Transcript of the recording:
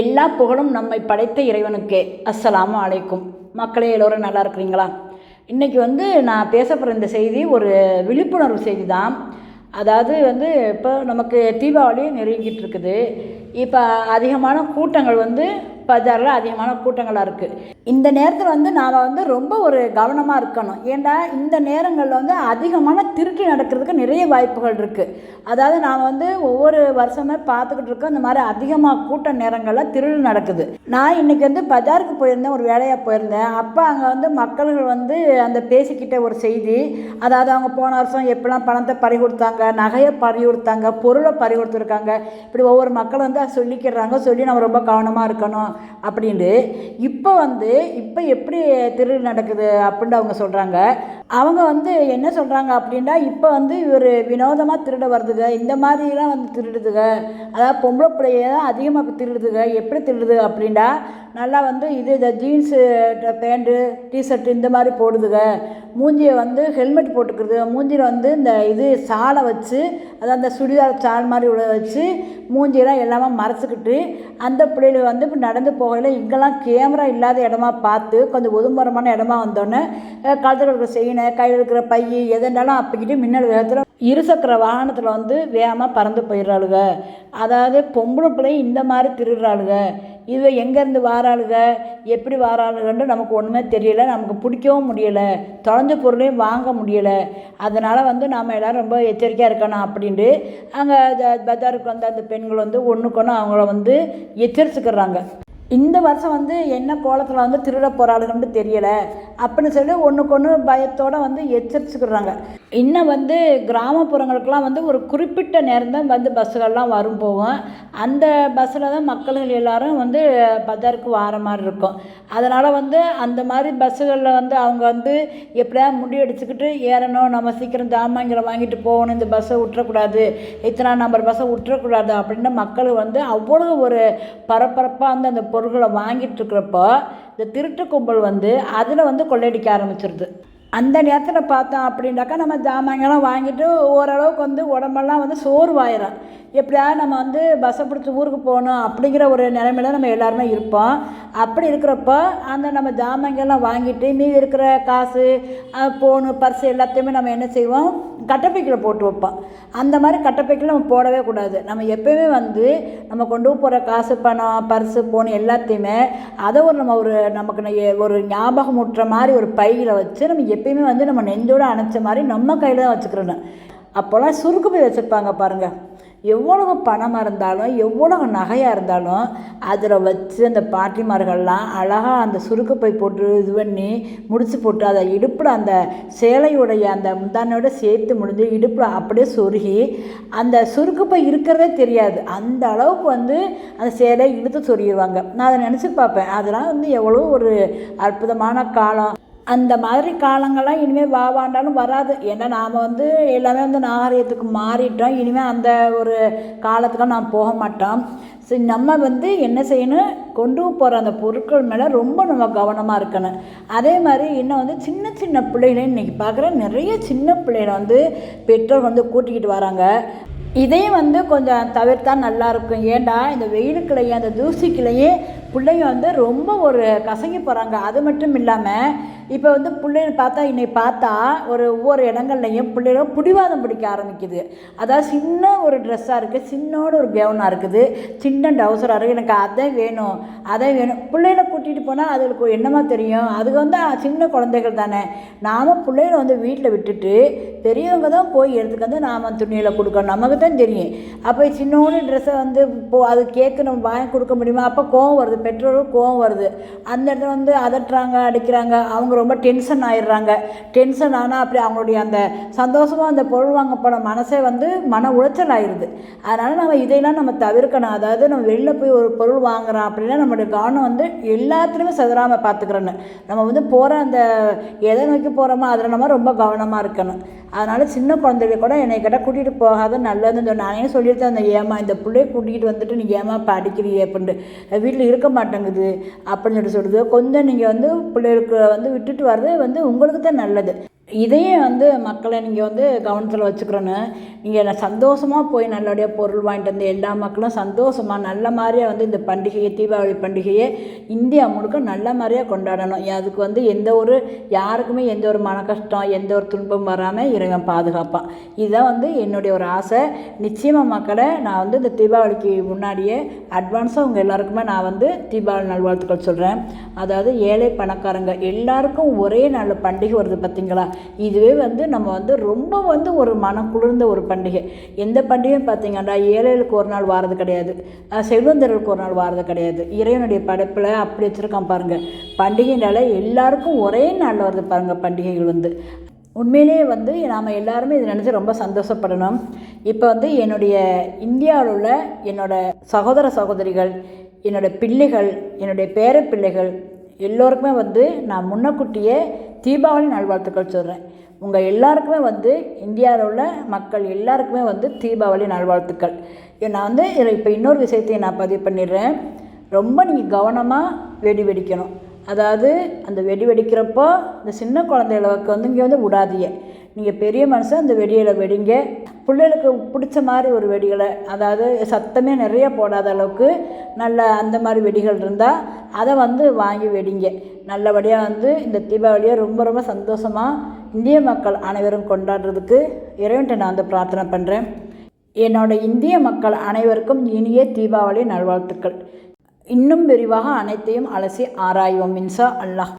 எல்லா புகழும் நம்மை படைத்த இறைவனுக்கே. அஸ்ஸலாமு அலைக்கும். மக்களே எல்லோரும் நல்லா இருக்கிறீங்களா? இன்றைக்கி வந்து நான் பேச போகிற இந்த செய்தி ஒரு விழிப்புணர்வு செய்தி தான். அதாவது வந்து இப்போ நமக்கு தீபாவளி நெருங்கிட்டு இருக்குது. இப்போ அதிகமான கூட்டங்கள் வந்து பஜாரில் அதிகமான கூட்டங்களாக இருக்குது இந்த நேரத்தில் வந்து நாம் வந்து ரொம்ப ஒரு கவனமாக இருக்கணும். ஏன்னா இந்த நேரங்களில் வந்து அதிகமான திருட்டு நடக்கிறதுக்கு நிறைய வாய்ப்புகள் இருக்குது அதாவது நாம் வந்து ஒவ்வொரு வருஷமே பார்த்துக்கிட்டு இருக்கோம் இந்த மாதிரி அதிகமாக கூட்ட நேரங்களில் திருடு நடக்குது. நான் இன்றைக்கி வந்து பஜாருக்கு போயிருந்தேன் ஒரு வேலையாக போயிருந்தேன். அப்போ அங்கே வந்து மக்கள்கள் வந்து அந்த பேசிக்கிட்ட ஒரு செய்தி அதாவது அவங்க போன வருஷம் எப்படிலாம் பணத்தை பறி கொடுத்தாங்க நகையை பறி கொடுத்தாங்க பொருளை பறி கொடுத்துருக்காங்க இப்படி ஒவ்வொரு மக்கள் வந்து அதை சொல்லிக்கிறாங்க சொல்லி நம்ம ரொம்ப கவனமாக இருக்கணும். அப்படின்ட்டு இப்போ வந்து இப்போ எப்படி திருடு நடக்குது அப்படின்னு அவங்க சொல்கிறாங்க அவங்க வந்து என்ன சொல்கிறாங்க அப்படின்னா இப்போ வந்து இவர் வினோதமாக திருட வருதுங்க இந்த மாதிரிலாம் வந்து திருடுதுங்க அதாவது பொம்பளை பிள்ளைய தான் அதிகமாக இப்போ திருடுதுங்க எப்படி திருடுது அப்படின்னா நல்லா வந்து இது இந்த ஜீன்ஸு பேண்ட்டு டிஷர்ட் இந்த மாதிரி போடுதுங்க மூஞ்சியை வந்து ஹெல்மெட் போட்டுக்கிறது மூஞ்சியில் வந்து இந்த இது சாலை வச்சு அதாவது அந்த சுடிதார் சால் மாதிரி உள்ள வச்சு மூஞ்சியெல்லாம் எல்லாமே மறைச்சிக்கிட்டு அந்த பிள்ளைகள் வந்து இப்போ நடந்து போகையில் இங்கெல்லாம் கேமரா இல்லாத இடமா பார்த்து கொஞ்சம் ஒதும்பரமான இடமா வந்தோடனே கழுத்தில் இருக்கிற செயினை கையில் இருக்கிற பை எதுனாலும் அப்பிக்கிட்டு மின்னல் வேகத்தில் இருசக்கர வாகனத்தில் வந்து வேகமாக பறந்து போயிடுறாளுங்க அதாவது பொம்பளை பிள்ளை இந்த மாதிரி திருடுறாளுங்க இது எங்கேருந்து வாராளுக? எப்படி வாராளுகன்ட்டு நமக்கு ஒன்றுமே தெரியல. நமக்கு பிடிக்கவும் முடியலை. தொலைஞ்ச பொருளையும் வாங்க முடியலை. அதனால் வந்து நாம் எல்லோரும் ரொம்ப எச்சரிக்கையாக இருக்கணும் அப்படின்ட்டு அங்கே பஜாருக்கு வந்த அந்த பெண்கள் வந்து ஒன்றுக்கு ஒன்று அவங்கள வந்து எச்சரிச்சுக்கிறாங்க. இந்த வருஷம் வந்து என்ன கோலத்தில் வந்து திருட போகிறாளுங்கன்னு தெரியலை. அப்படின்னு சொல்லி ஒன்றுக்கு ஒன்று பயத்தோடு வந்து எச்சரிச்சுக்கிறாங்க. இன்னும் வந்து கிராமப்புறங்களுக்கெல்லாம் வந்து ஒரு குறிப்பிட்ட நேரம் தான் வந்து பஸ்ஸுகள்லாம் வரும் போகும். அந்த பஸ்ஸில் தான் மக்கள்கள் எல்லோரும் வந்து பஜாருக்கு வார மாதிரி இருக்கும். அதனால் வந்து அந்த மாதிரி பஸ்ஸுகளில் வந்து அவங்க வந்து எப்படியா முடியடிச்சுக்கிட்டு ஏறணும் நம்ம சீக்கிரம் ஜாமான்களை வாங்கிட்டு போகணும் இந்த பஸ்ஸை விட்டுறக்கூடாது இத்தனை நம்பர் பஸ்ஸை விட்டுறக்கூடாது அப்படின்னு மக்கள் வந்து அவ்வளோ ஒரு பரபரப்பாக வந்து அந்த பொருட்களை வாங்கிட்டு இருக்கிறப்போ இந்த திருட்டு கும்பல் வந்து அதில் வந்து கொள்ளையடிக்க ஆரம்பிச்சிருது. அந்த நேரத்தில் பார்த்தோம் அப்படின்னாக்கா நம்ம ஜாமான்கெல்லாம் வாங்கிட்டு ஓரளவுக்கு வந்து உடம்பெல்லாம் வந்து சோர்வாயிரும். எப்படியாவது நம்ம வந்து பஸ்ஸை பிடிச்சி ஊருக்கு போகணும் அப்படிங்கிற ஒரு நிலைமையில நம்ம எல்லாருமே இருப்போம். அப்படி இருக்கிறப்போ அந்த நம்ம ஜாமான்கள்லாம் வாங்கிட்டு மீதி இருக்கிற காசு ஃபோனு பர்ஸ் எல்லாத்தையுமே நம்ம என்ன செய்வோம்? கட்டப்பைக்கில் போட்டு வைப்போம். அந்த மாதிரி கட்டப்பைக்கில் நம்ம போடவே கூடாது. நம்ம எப்போயுமே வந்து நம்ம கொண்டு போகிற காசு பணம் பர்ஸு ஃபோன் எல்லாத்தையுமே அதை ஒரு நம்ம ஒரு நமக்கு ஒரு ஞாபகம் ஊட்டுற மாதிரி ஒரு பையில் வச்சு நம்ம எப்பயுமே வந்து நம்ம நெஞ்சோடு அணைச்ச மாதிரி நம்ம கையில் தான் வச்சுக்கிறோன்னு அப்போல்லாம் சுருக்கு போய் வச்சுருப்பாங்க பாருங்கள் எவ்வளவு பணமாக இருந்தாலும் எவ்வளவு நகையாக இருந்தாலும் அதில் வச்சு அந்த பாட்டிமார்கள்லாம் அழகாக அந்த சுருக்கு பை போட்டு இது பண்ணி முடிச்சு போட்டு அதை இடுப்பில் அந்த சேலையுடைய அந்த முந்தானையோட சேர்த்து முடிஞ்சு இடுப்பில் அப்படியே சொருகி அந்த சுருக்கு பை இருக்கிறதே தெரியாது. அந்த அளவுக்கு வந்து அந்த சேலையை இழுத்து சொருகிடுவாங்க நான் அதை நினச்சி பார்ப்பேன். அதெல்லாம் வந்து எவ்வளோ ஒரு அற்புதமான காலம். அந்த மாதிரி காலங்கள்லாம் இனிமேல் வாவாண்டாலும் வராது. ஏன்னா நாம் வந்து எல்லாமே வந்து நாகரிகத்துக்கு மாறிட்டோம். இனிமேல் அந்த ஒரு காலத்துக்கு நாம் போக மாட்டோம். சரி நம்ம வந்து என்ன செய்யணும்? கொண்டு போகிற அந்த பொருட்கள் மேலே ரொம்ப நம்ம கவனமாக இருக்கணும். அதே மாதிரி இன்னும் வந்து சின்ன சின்ன பிள்ளைகளை இன்றைக்கி பார்க்குற நிறைய சின்ன பிள்ளைகளை வந்து பெற்றோர் வந்து கூட்டிக்கிட்டு வராங்க. இதையும் வந்து கொஞ்சம் தவிர்த்தா நல்லாயிருக்கும் ஏண்டா இந்த வெயிலுக்குள்ளேயே அந்த தூசிக்குள்ளேயே பிள்ளைங்க வந்து ரொம்ப ஒரு கசங்கி போகிறாங்க அது மட்டும் இல்லாமல் இப்போ வந்து பிள்ளைங்க பார்த்தா இன்னை பார்த்தா ஒரு ஒவ்வொரு இடங்கள்லையும் பிள்ளைகளும் பிடிவாதம் பிடிக்க ஆரம்பிக்குது. அதாவது சின்ன ஒரு ட்ரெஸ்ஸாக இருக்குது சின்னோட ஒரு கவுனாக இருக்குது. சின்ன டவுசராக இருக்குது எனக்கு அதை வேணும் அதை வேணும். பிள்ளைகளை கூட்டிகிட்டு போனால் அதுகளுக்கு என்னமா தெரியும்? அதுக்கு வந்து சின்ன குழந்தைகள் தானே. நாம் பிள்ளைகளை வந்து வீட்டில் விட்டுட்டு பெரியவங்க தான் போய் எடுத்துக்க வந்து நாம் துணியில் கொடுக்கணும். நமக்கு தான் தெரியும். அப்போ சின்னோன்னு ட்ரெஸ்ஸை வந்து போ அது கேட்க நம்ம வாங்கி கொடுக்க முடியுமா? அப்போ கோவம் வருது. பெற்றோரும் கோவம் வருது. அந்த இடத்துல வந்து அதட்டுறாங்க அடிக்கிறாங்க. அவங்க ரொம்ப டென்ஷன் ஆயிடுறாங்க. டென்ஷன் ஆனால் அப்படி அவங்களுடைய அந்த சந்தோஷமாக அந்த பொருள் வாங்க போன மனசே வந்து மன உளைச்சல் ஆயிடுது. அதனால் நம்ம இதையெல்லாம் நம்ம தவிர்க்கணும். அதாவது நம்ம வெளில போய் ஒரு பொருள் வாங்குறோம் அப்படின்னா நம்மளுடைய கவனம் வந்து எல்லாத்துலேயுமே செதறாமல் பார்த்துக்கிறோன்னு. நம்ம வந்து போகிற அந்த எதை நோக்கி போகிறோமோ அதில் நம்ம ரொம்ப கவனமாக இருக்கணும். அதனால் சின்ன குழந்தைங்க கூட என்னை கேட்டால் கூட்டிகிட்டு போகாத நல்லதுன்னு சொன்னேன் நானே சொல்லியிருந்தேன் அந்த ஏமா இந்த பிள்ளைய கூட்டிகிட்டு வந்துட்டு நீ ஏமா இப்போ அப்படின்ட்டு. வீட்டில் இருக்க மாட்டேங்குது அப்படின்னு சொல்லிட்டு சொல்லுது. கொஞ்சம் நீங்கள் வந்து பிள்ளைகளுக்கு வந்து விட்டுட்டு வர்றது வந்து உங்களுக்கு தான் நல்லது. இதையே வந்து மக்களை நீங்கள் வந்து கவனத்தில் வச்சுக்கிறோன்னு நீங்கள் சந்தோஷமாக போய் நல்லபடியாக பொருள் வாங்கிட்டு வந்து எல்லா மக்களும் சந்தோஷமாக நல்ல மாதிரியாக வந்து இந்த பண்டிகையை தீபாவளி பண்டிகையை இந்தியா முழுக்க நல்ல மாதிரியாக கொண்டாடணும். அதுக்கு வந்து எந்த ஒரு யாருக்குமே எந்த ஒரு மன கஷ்டம் எந்த ஒரு துன்பம் வராமல் இறைவன் பாதுகாப்பான் இதுதான் வந்து என்னுடைய ஒரு ஆசை. நிச்சயமாக மக்களை நான் வந்து இந்த தீபாவளிக்கு முன்னாடியே அட்வான்ஸாக உங்கள் எல்லாருக்குமே நான் வந்து தீபாவளி நல்வாழ்த்துக்கள் சொல்கிறேன் அதாவது ஏழை பணக்காரங்க எல்லாருக்கும் ஒரே நாள் பண்டிகை வருது பார்த்திங்களா இதுவே வந்து நம்ம வந்து ரொம்ப வந்து ஒரு மனம் குளிர்ந்த ஒரு பண்டிகை. எந்த பண்டிகையும் பார்த்தீங்கன்னா ஏழைகளுக்கு ஒரு நாள் வாரது கிடையாது. செல்வந்தர்களுக்கு ஒரு நாள் வாரது கிடையாது. இறைவனுடைய படைப்பில் அப்படி வச்சுருக்கான் பாருங்கள் பண்டிகைனால எல்லாருக்கும் ஒரே நாளில் வருது பாருங்கள் பண்டிகைகள் வந்து. உண்மையிலேயே வந்து நாம் எல்லாருமே இதை நினச்சி ரொம்ப சந்தோஷப்படணும். இப்போ வந்து என்னுடைய இந்தியாவில் உள்ள என்னோட சகோதர சகோதரிகள் என்னோட பிள்ளைகள் என்னுடைய பேர பிள்ளைகள் எல்லோருக்குமே வந்து நான் முன்னக்கூட்டியே தீபாவளி நல்வாழ்த்துக்கள் சொல்கிறேன் உங்கள் எல்லாருக்குமே வந்து இந்தியாவில் உள்ள மக்கள் எல்லாருக்குமே வந்து தீபாவளி நல்வாழ்த்துக்கள். நான் வந்து இதில் இப்போ இன்னொரு விஷயத்தையும் நான் பதிவு பண்ணிடுறேன். ரொம்ப நீங்கள் கவனமாக வெடி வெடிக்கணும். அதாவது அந்த வெடி வெடிக்கிறப்போ இந்த சின்ன குழந்தைகளுக்கு வந்து இங்கே வந்து விடாதீங்க. நீங்கள் பெரிய மனுஷன் அந்த வெடியில் வெடிங்க. பிள்ளைகளுக்கு பிடிச்ச மாதிரி ஒரு வெடிகளை அதாவது சத்தமே நிறைய போடாத அளவுக்கு நல்ல அந்த மாதிரி வெடிகள் இருந்தால் அதை வந்து வாங்கி வெடிங்க. நல்லபடியாக வந்து இந்த தீபாவளியை ரொம்ப ரொம்ப சந்தோஷமாக இந்திய மக்கள் அனைவரும் கொண்டாடுறதுக்கு இறைவன்ட்ட நான் வந்து பிரார்த்தனை பண்ணுறேன் என்னோட இந்திய மக்கள் அனைவருக்கும் இனிய தீபாவளி நல்வாழ்த்துக்கள். இன்னும் விரிவாக அனைத்தையும் அலசி ஆராய்வோம் மின்சா அல்லாஹ்.